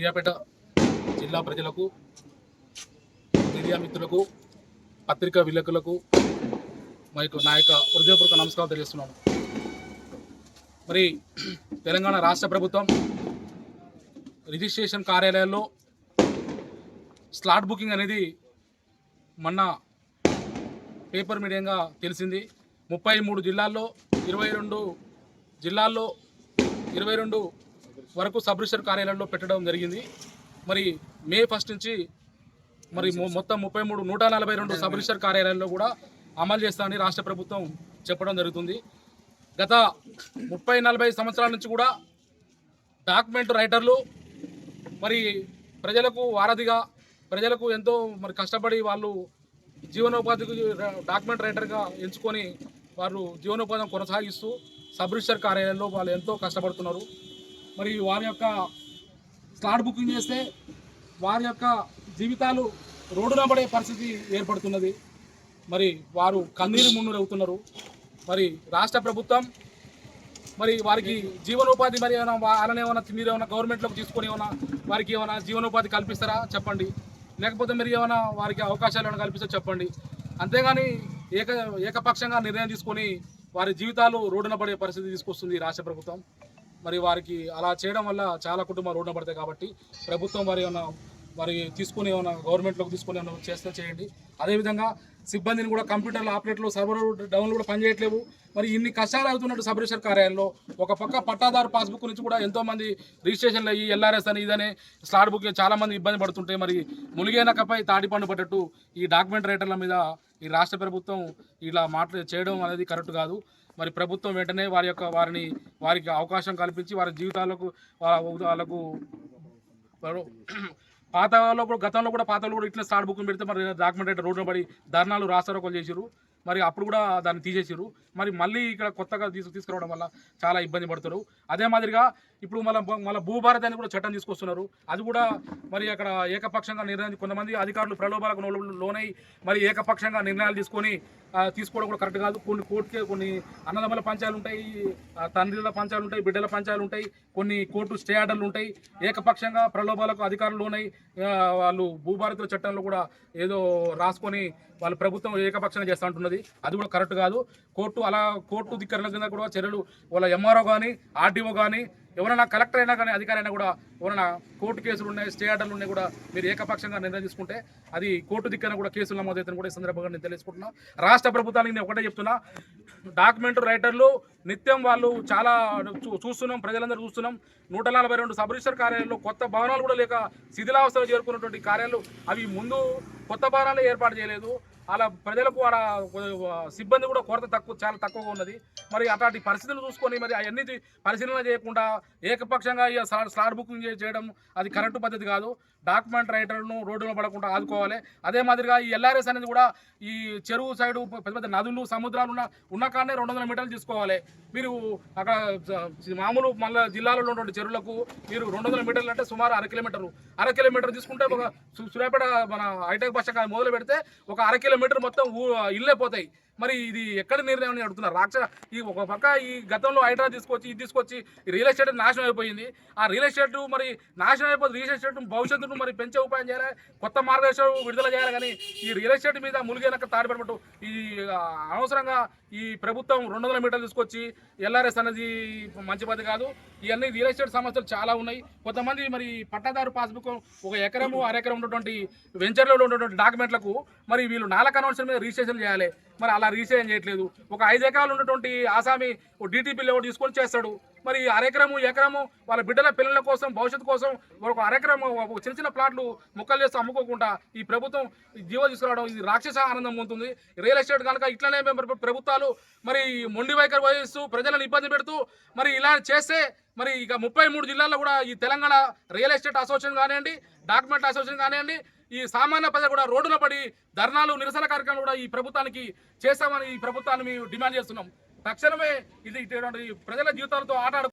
సూర్యాపేట జిల్లా ప్రజలకు మీడియా మిత్రులకు పత్రికా విలేకరులకు మా యొక్క నా యొక్క హృదయపూర్వక నమస్కారాలు తెలియజేస్తున్నాను మరి తెలంగాణ రాష్ట్ర ప్రభుత్వం రిజిస్ట్రేషన్ కార్యాలయాల్లో స్లాట్ బుకింగ్ అనేది మొన్న పేపర్ మీడియంగా తెలిసింది. ముప్పై మూడు జిల్లాల్లో ఇరవై రెండు జిల్లాల్లో ఇరవై రెండు వరకు సబ్ రిజిస్టర్ కార్యాలయంలో పెట్టడం జరిగింది. మరి మే ఫస్ట్ నుంచి మరి మొత్తం ముప్పై మూడు నూట నలభై రెండు సబ్ రిజిస్టర్ కార్యాలయాల్లో కూడా అమలు చేస్తామని రాష్ట్ర ప్రభుత్వం చెప్పడం జరుగుతుంది. గత ముప్పై నలభై సంవత్సరాల నుంచి కూడా డాక్యుమెంట్ రైటర్లు మరి ప్రజలకు వారధిగా ప్రజలకు ఎంతో మరి కష్టపడి వాళ్ళు జీవనోపాధికి డాక్యుమెంట్ రైటర్గా ఎంచుకొని వారు జీవనోపాధిని కొనసాగిస్తూ సబ్ రిజిస్టర్ కార్యాలయంలో వాళ్ళు ఎంతో కష్టపడుతున్నారు. మరి వారి యొక్క స్లాట్ బుకింగ్ చేస్తే వారి యొక్క జీవితాలు రోడ్డున పడే పరిస్థితి ఏర్పడుతున్నది. మరి వారు కన్నీరు మున్నురవుతున్నారు మరి రాష్ట్ర ప్రభుత్వం మరి వారికి జీవనోపాధి మరి ఏమైనా వా- అలానే ఏమైనా మీరు ఏమైనా గవర్నమెంట్లోకి తీసుకొని ఏమైనా వారికి ఏమైనా జీవనోపాధి కల్పిస్తారా? చెప్పండి. లేకపోతే మీరు ఏమైనా వారికి అవకాశాలు ఏమైనా కల్పిస్తారా చెప్పండి. అంతేగాని ఏక ఏకపక్షంగా నిర్ణయం తీసుకొని వారి జీవితాలు రోడ్డున పడే పరిస్థితి తీసుకొస్తుంది రాష్ట్ర ప్రభుత్వం. మరి వారికి అలా చేయడం వల్ల చాలా కుటుంబాలు రోడ్డున పడతాయి కాబట్టి ప్రభుత్వం వారి మరి తీసుకుని ఏమైనా గవర్నమెంట్లోకి తీసుకుని ఏమైనా చేస్తే చేయండి. అదేవిధంగా సిబ్బందిని కూడా కంప్యూటర్లు ఆపరేటర్లు సర్వర్ డౌన్లు కూడా పనిచేయట్లేవు. మరి ఇన్ని కష్టాలు అవుతున్నట్టు సబ్ కార్యాలయంలో ఒక పక్క పట్టాదారు పాస్బుక్ నుంచి కూడా ఎంతోమంది రిజిస్ట్రేషన్లు అయ్యి ఎల్ఆర్ఎస్ అని ఇదనే స్లాట్ బుక్ చాలామంది ఇబ్బంది పడుతుంటే మరి ములిగేనకపై తాడిపండు పడ్డట్టు ఈ డాక్యుమెంట్ రైటర్ల మీద ఈ రాష్ట్ర ప్రభుత్వం ఇలా మాట్లా చేయడం అనేది కరెక్ట్ కాదు. మరి ప్రభుత్వం వెంటనే వారి యొక్క వారిని వారికి అవకాశం కల్పించి వారి జీవితాలకు వాళ్ళకు పాతలో కూడా గతంలో కూడా పాతలు కూడా ఇట్లా స్టార్ట్ బుక్ పెడితే మరి డాక్యుమెంట్ రోడ్డు పడి ధర్నాలు రాస్తారోకలు చేసిరు మరి అప్పుడు కూడా దాన్ని తీసేసారు మరి మళ్ళీ ఇక్కడ కొత్తగా తీసుకు తీసుకురావడం వల్ల చాలా ఇబ్బంది పడుతారు అదే మాదిరిగా ఇప్పుడు మళ్ళీ మళ్ళీ భూభారతాన్ని అని కూడా చట్టం తీసుకొస్తున్నారు. అది కూడా మరి అక్కడ ఏకపక్షంగా నిర్ణయం కొంతమంది అధికారులు ప్రలోభాలకు నోలు- లోనై మరి ఏకపక్షంగా నిర్ణయాలు తీసుకొని తీసుకోవడం కూడా కరెక్ట్ కాదు. కొన్ని కోర్టుకే కొన్ని అన్నదమ్మల పంచాలు ఉంటాయి తండ్రిల పంచాలు ఉంటాయి బిడ్డల పంచాలు ఉంటాయి. కొన్ని కోర్టు స్టే ఆర్డర్లు ఉంటాయి. ఏకపక్షంగా ప్రలోభాలకు అధికారులు లోనై వాళ్ళు భూభారతుల చట్టంలో కూడా ఏదో రాసుకొని వాళ్ళు ప్రభుత్వం ఏకపక్షంగా చేస్తూ ఉంటున్నది అది కూడా కరెక్ట్ కాదు. కోర్టు అలా కోర్టు ధిక్కరణ కింద కూడా చర్యలు వాళ్ళ ఎంఆర్ఓ కానీ ఆర్డీఓ కానీ ఎవరైనా కలెక్టర్ అయినా కానీ అధికారి అయినా కూడా ఎవరైనా కోర్టు కేసులు ఉన్నాయి స్టే ఆర్డర్లు ఉన్నాయి కూడా మీరు ఏకపక్షంగా నిర్ణయం తీసుకుంటే అది కోర్టు దిక్కన కూడా కేసులు నమోదవుతాయని కూడా ఈ సందర్భంగా నేను తెలుసుకుంటున్నా రాష్ట్ర ప్రభుత్వానికి నేను ఒకటే చెప్తున్నా డాక్యుమెంట్ రైటర్లు నిత్యం వాళ్ళు చాలా చూ- చూస్తున్నాం ప్రజలందరూ చూస్తున్నాం. నూట నలభై రెండు సబ్ రిజిస్టర్ కార్యాలయంలో కొత్త భవనాలు కూడా లేక శిథిలావస్థలో చేరుకున్నటువంటి కార్యాలు అవి ముందు కొత్త భవనాలు ఏర్పాటు చేయలేదు. అలా ప్రజలకు అలా సిబ్బంది కూడా కొరత తక్కువ చాలా తక్కువగా ఉన్నది. మరి అట్లాంటి పరిస్థితులు చూసుకొని మరి అవన్నీ పరిశీలన చేయకుండా ఏకపక్షంగా ఇక స్లాట్ బుకింగ్ చేయడం అది కరెక్ట్ పద్ధతి కాదు. డాక్యుమెంట్ రైటర్ను రోడ్డులో పడకుండా ఆదుకోవాలి. అదే మాదిరిగా ఈ ఎల్ఆర్ఎస్ అనేది కూడా ఈ చెరువు సైడు పెద్ద పెద్ద నదులు సముద్రాలు ఉన్న ఉన్న కాడనే రెండు వందల మీటర్లు తీసుకోవాలి. మీరు అక్కడ మామూలు మళ్ళీ జిల్లాలో ఉన్నటువంటి చెరువులకు మీరు రెండు వందల మీటర్లు అంటే సుమారు అర కిలోమీటర్లు అర కిలోమీటర్ తీసుకుంటే ఒక సు- సూర్యాపేట మన హైటెక్ బస్ మొదలు పెడితే ఒక అర కిలోమీటర్ మొత్తం ఇళ్ళే పోతాయి. మరి ఇది ఎక్కడ నిర్ణయం అని అడుగుతున్నారు? రాక్ష ఈ ఒక పక్క ఈ గతంలో హైడ్రా తీసుకొచ్చి ఇది తీసుకొచ్చి ఈ రియల్ ఎస్టేట్ నాశనం అయిపోయింది. ఆ రియల్ ఎస్టేట్ మరి నాశనం అయిపోతే రియల్ ఎస్టేట్ భవిష్యత్తును మరి పెంచే ఉపాయం చేయాలి? కొత్త మార్గదర్శనం విడుదల చేయాలి? కానీ ఈ రియల్ ఎస్టేట్ మీద ములిగేనక్క తాడిపడబట్టు ఈ అనవసరంగా ఈ ప్రభుత్వం రెండు వందల మీటర్లు తీసుకొచ్చి ఎల్ఆర్ఎస్ అనేది మంచి పద్ధతి కాదు. ఇవన్నీ రియల్ ఎస్టేట్ సమస్యలు చాలా ఉన్నాయి. కొంతమంది మరి పట్టాదారు పాస్బుక్ ఒక ఎకరము అరెకరం ఉన్నటువంటి వెంచర్లో ఉన్నటువంటి డాక్యుమెంట్లకు మరి వీళ్ళు నాలుగు కన్వర్షన్ మీద రిజిస్ట్రేషన్ చేయాలి. మరి అలా రిజిస్ట్రేషన్ చేయట్లేదు. ఒక ఐదు ఎకరాలు ఉన్నటువంటి ఆసామి డిటిపి లేఅవుట్ తీసుకొని చేస్తాడు? మరి అరెకరము ఎకరము వాళ్ళ బిడ్డల పిల్లల కోసం భవిష్యత్తు కోసం ఒక అరెకరము ఒక చిన్న చిన్న ప్లాట్లు ముక్కలు చేస్తూ అమ్ముకోకుండా ఈ ప్రభుత్వం జీవో తీసుకురావడం ఇది రాక్షస ఆనందం ఉంటుంది రియల్ ఎస్టేట్ కనుక ఇట్లనే మేము ప్రభుత్వాలు మరి మొండి వైఖరి వహిస్తూ ప్రజలను ఇబ్బంది పెడుతూ మరి ఇలా చేస్తే మరి ఇక ముప్పై మూడు జిల్లాల్లో కూడా ఈ తెలంగాణ రియల్ ఎస్టేట్ అసోసియేషన్ కానివ్వండి డాక్యుమెంట్ అసోసియేషన్ కానివ్వండి ఈ సామాన్య ప్రజలు కూడా రోడ్డున పడి ధర్నాలు నిరసన కార్యక్రమాలు కూడా ఈ ప్రభుత్వానికి చేస్తామని ఈ ప్రభుత్వాన్ని మేము డిమాండ్ చేస్తున్నాం. తక్షణమే ఇది ప్రజల జీవితాలతో ఆటాడు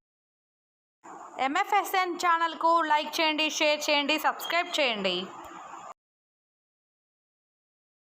ఎంఎఫ్ఎస్ఎన్ ఛానల్కు లైక్ చేయండి షేర్ చేయండి సబ్స్క్రైబ్ చేయండి.